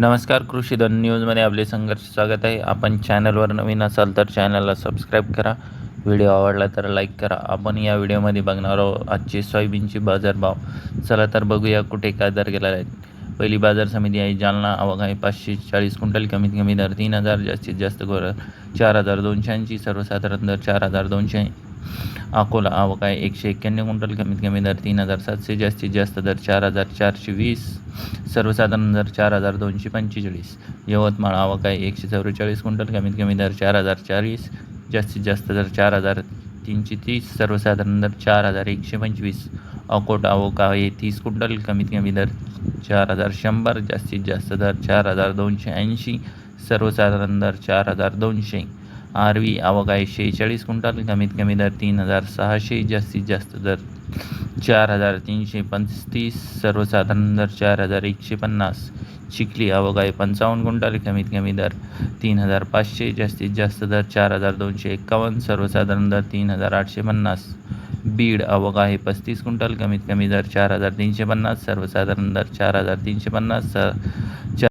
नमस्कार कृषी धन न्यूजमध्ये आपले संघर्ष स्वागत आहे. आपण चॅनलवर नवीन असाल तर चॅनलला सबस्क्राईब करा. व्हिडिओ आवडला तर लाईक करा. आपण या व्हिडिओमध्ये बघणार आहोत आजचे सोयाबीनचे बाजारभाव. चला तर बघूया कुठे काय दर गेला आहे पहिली बाजार समिती आहे जालना आवक आहे पाचशे चाळीस क्विंटल कमीत कमी दर तीन हजार जास्तीत जास्त गोर चार हजार दोनशे ऐंशी सर्वसाधारण दर चार हजार दोनशे. अकोला आवक आहे एकशे एक्क्याण्णव क्विंटल कमीत कमी दर तीन हजार सातशे जास्तीत जास्त दर चार हजार चारशे वीस सर्वसाधारण दर चार हजार दोनशे पंचेचाळीस. यवतमाळ आवक आहे एकशे चौवेचाळीस क्विंटल कमीत कमी दर चार हजार चाळीस जास्तीत जास्त दर चार हजार तीनशे तीस सर्वसाधारण दर चार हजार एकशे पंचवीस. अकोट आवक आहे तीस क्विंटल कमीत कमी दर चार हजार शंभर जास्तीत जास्त दर चार हजार दोनशे ऐंशी सर्वसाधारण दर चार हजार दोनशे. आरवी आवक आहे शेहेचाळीस क्विंटल कमीत कमी दर तीन हजार सहाशे जास्तीत जास्त दर चार हजार तीनशे पस्तीस सर्वसाधारण दर चार हजार एकशे पन्नास. चिखली आवक आहे पंचावन्न क्विंटल कमीत कमी दर तीन हजार पाचशे जास्तीत जास्त दर चार हजार दोनशे एक्कावन्न सर्वसाधारण दर तीन हजार आठशे पन्नास. बीड आवक आहे पस्तीस क्विंटल कमीत कमी दर चार हजार तीनशे पन्नास सर्वसाधारण दर चार हजार तीनशे पन्नास स-